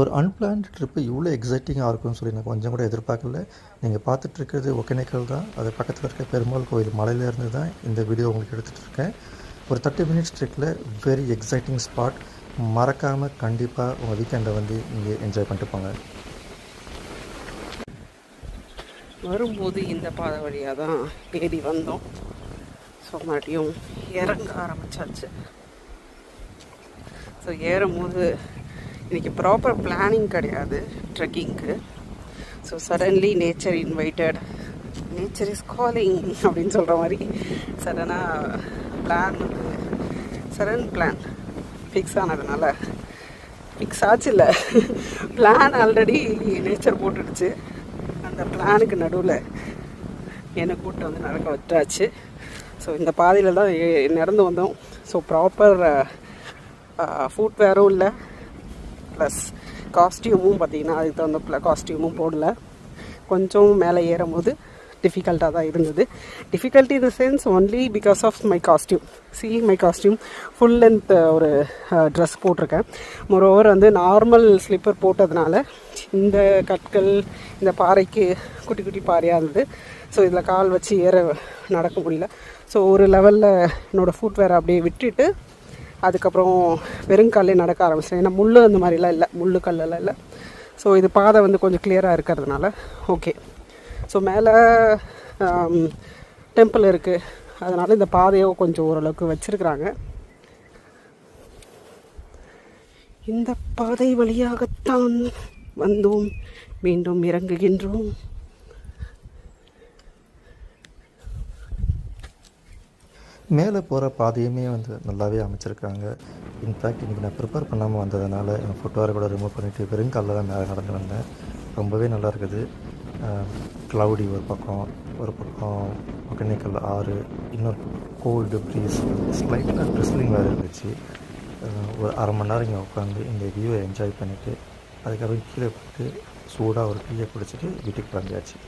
ஒரு unplanned trip இவ்வளோ எக்ஸைட்டிங்காக இருக்கும்னு சொல்லி நான் கொஞ்சம் கூட எதிர்பார்க்கல. நீங்கள் பார்த்துட்ருக்கிறது ஒகேனக்கல் தான். அது பக்கத்தில் இருக்க பெருமாள் கோயில் மலையிலேருந்து தான் இந்த வீடியோ உங்களுக்கு எடுத்துகிட்டு இருக்கேன். ஒரு தேர்ட்டி மினிட்ஸ் ட்ரிப்பில் வெரி எக்ஸைட்டிங் ஸ்பாட் மறக்காமல் கண்டிப்பாக உங்கள் வீக்கெண்டை வந்து இங்கே என்ஜாய் பண்ணிட்டு போங்க. வரும்போது இந்த பாதை வழியாக தான் ஏறி வந்தோம். ஸோ மறுபடியும் இறங்க ஆரம்பிச்சாச்சு. ஸோ ஏறும்போது இன்றைக்கி ப்ராப்பர் பிளானிங் கிடையாது ட்ரெக்கிங்க்கு so suddenly nature invited nature is calling அப்படின்னு சொல்கிற மாதிரி. சடனாக பிளான் வந்து சடன் பிளான் ஃபிக்ஸ் ஆனதுனால. ஃபிக்ஸ் ஆச்சு இல்லை பிளான் ஆல்ரெடி நேச்சர் போட்டுடுச்சு. அந்த பிளானுக்கு நடுவில் என்னை கூப்பிட்டு வந்து நடக்க வச்சாச்சு. ஸோ இந்த பாதையில் தான் நடந்து வந்தோம். ஸோ ப்ராப்பர் ஃபுட்வேரும் இல்லை. ப்ளஸ் காஸ்டியூமும் பார்த்திங்கன்னா அதுக்கு தகுந்த காஸ்டியூமும் போடல. கொஞ்சம் மேலே ஏறும்போது டிஃபிகல்ட்டாக தான் இருந்தது. Difficulty in the sense only because of my costume see my costume full length ஒரு uh, ட்ரெஸ் போட்டிருக்கேன். மொரோவர் வந்து நார்மல் ஸ்லிப்பர் போட்டதுனால இந்த கற்கள் இந்த பாறைக்கு குட்டி குட்டி பாறையாக இருந்தது. ஸோ இதில் கால் வச்சு ஏற நடக்க முடியல. ஸோ ஒரு லெவலில் என்னோடய ஃபுட்வேர் அப்படியே விட்டுட்டு அதுக்கப்புறம் வெறுங்காலே நடக்க ஆரம்பிச்சிட்டேன். ஏன்னா முள் அந்த மாதிரிலாம் இல்லை. முள் கல்லெல்லாம் இல்லை. ஸோ இது பாதை வந்து கொஞ்சம் கிளியராக இருக்கிறதுனால ஓகே ஸோ மேலே டெம்பிள் இருக்குது அதனால் இந்த பாதையை கொஞ்சம் ஓரளவுக்கு வச்சுருக்குறாங்க. இந்த பாதை வழியாகத்தான் வந்தோம். மீண்டும் இறங்குகின்றோம். மேலே போகிற பாதையுமே வந்து நல்லாவே அமைச்சிருக்காங்க. இன்ஃபேக்ட் இன்றைக்கி நான் ப்ரிப்பேர் பண்ணாமல் வந்ததுனால என் ஃபுட்வேரை கூட ரிமூவ் பண்ணிவிட்டு வெறும் காலில் தான் மேலே நடந்து வந்தேன். ரொம்பவே நல்லா இருக்குது. க்ளவுடி ஒரு பக்கம் ஒரு பக்கம் ஒகேனக்கல் ஆறு இன்னொரு கோல்டு ப்ரீஸ் ஸ்லைட்டாக ட்ரிஸ்லிங் வேறு இருந்துச்சு. ஒரு அரை மணி நேரம் இங்கே உட்காந்து இந்த வியூவை என்ஜாய் பண்ணிவிட்டு அதுக்கப்புறம் கீழே போட்டு சூடாக ஒரு டீயை குடிச்சிட்டு வீட்டுக்கு கிளம்பியாச்சு.